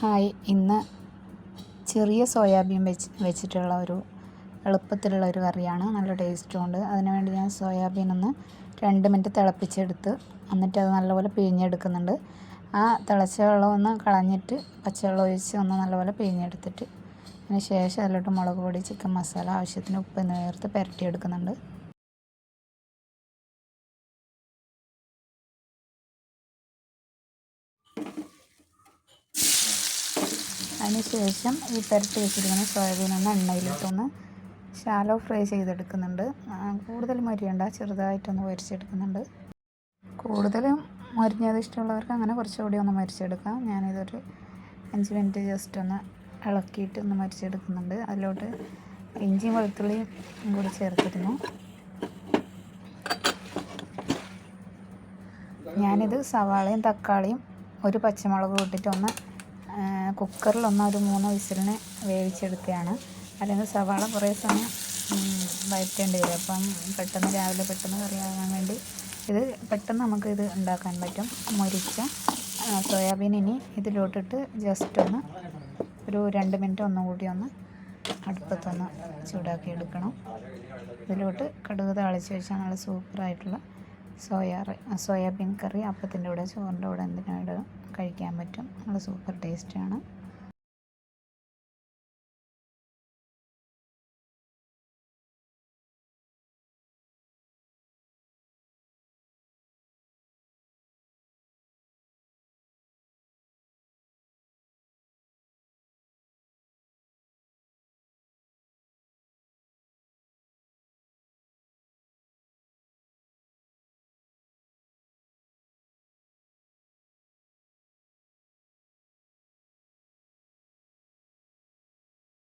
Hi. ഇന്ന് ചെറിയ soybean വെച്ച് വെച്ചിട്ടുള്ള ഒരു എളുപ്പത്തിലുള്ള ഒരു കറിയാണ്. നല്ല ടേസ്റ്റും ഉണ്ട്. അതിനുവേണ്ടി ഞാൻ സോയാബീൻ ഒന്ന് രണ്ട് മിനിറ്റ് തിളപ്പിച്ചെടുത്ത് എന്നിട്ട് അത് നല്ലപോലെ പിഴിഞ്ഞെടുക്കുന്നുണ്ട്. ആ തിളച്ച വെള്ളം ഒന്ന് കളഞ്ഞിട്ട് പച്ചവെള്ളം ഒഴിച്ച് ഒന്ന് നല്ലപോലെ പിഴിഞ്ഞെടുത്തിട്ട് അതിന് ശേഷം അതിലോട്ട് മുളക് പൊടി ചിക്കൻ മസാല ആവശ്യത്തിന് ഉപ്പ് എന്നിവ ചേർത്ത് പുരട്ടിയെടുക്കുന്നുണ്ട്. അതിന് ശേഷം ഈ പുരട്ടി വെച്ചിരിക്കുന്ന സോയാബീൻ ഒന്ന് എണ്ണയിലിട്ടൊന്ന് ശാലോ ഫ്രൈ ചെയ്തെടുക്കുന്നുണ്ട്. കൂടുതൽ മൊരിയണ്ട ചെറുതായിട്ടൊന്ന് പൊരിച്ചെടുക്കുന്നുണ്ട് കൂടുതലും മൊരിഞ്ഞത് ഇഷ്ടമുള്ളവർക്ക് അങ്ങനെ കുറച്ചുകൂടി ഒന്ന് മരിച്ചെടുക്കാം. ഞാനിതൊരു അഞ്ച് മിനിറ്റ് ജസ്റ്റ് ഒന്ന് ഇളക്കിയിട്ട് ഒന്ന് മരിച്ചെടുക്കുന്നുണ്ട്. അതിലോട്ട് ഇഞ്ചിയും വെളുത്തുള്ളിയും കൂടി ചേർത്തിരുന്നു. ഞാനിത് സവാളയും തക്കാളിയും ഒരു പച്ചമുളകും ഇട്ടിട്ട് ഒന്ന് കുക്കറിലൊന്ന് ഒരു മൂന്ന് വിസിലിന് വേവിച്ചെടുക്കുകയാണ്. അല്ലെങ്കിൽ സവാള കുറേ സമയം വരുത്തേണ്ടി വരും. അപ്പം പെട്ടെന്ന് രാവിലെ പെട്ടെന്ന് കറിയാകാൻ വേണ്ടി ഇത് പെട്ടെന്ന് നമുക്ക് ഇത് ഉണ്ടാക്കാൻ പറ്റും. മുരിച്ച സോയാബീൻ ഇനി ഇതിലോട്ടിട്ട് ജസ്റ്റ് ഒന്ന് ഒരു രണ്ട് മിനിറ്റ് ഒന്നും കൂടി ഒന്ന് അടുപ്പത്തൊന്ന് ചൂടാക്കി എടുക്കണം. ഇതിലോട്ട് കടുക് താളിച്ച് വെച്ചാൽ നല്ല സൂപ്പറായിട്ടുള്ള സോയാ സോയാബീൻ കറി അപ്പത്തിന്റെ കൂടെ ചോറിന്റെ കൂടെ എന്തിനായിട്ട് കഴിക്കാൻ പറ്റും. നല്ല സൂപ്പർ ടേസ്റ്റാണ്.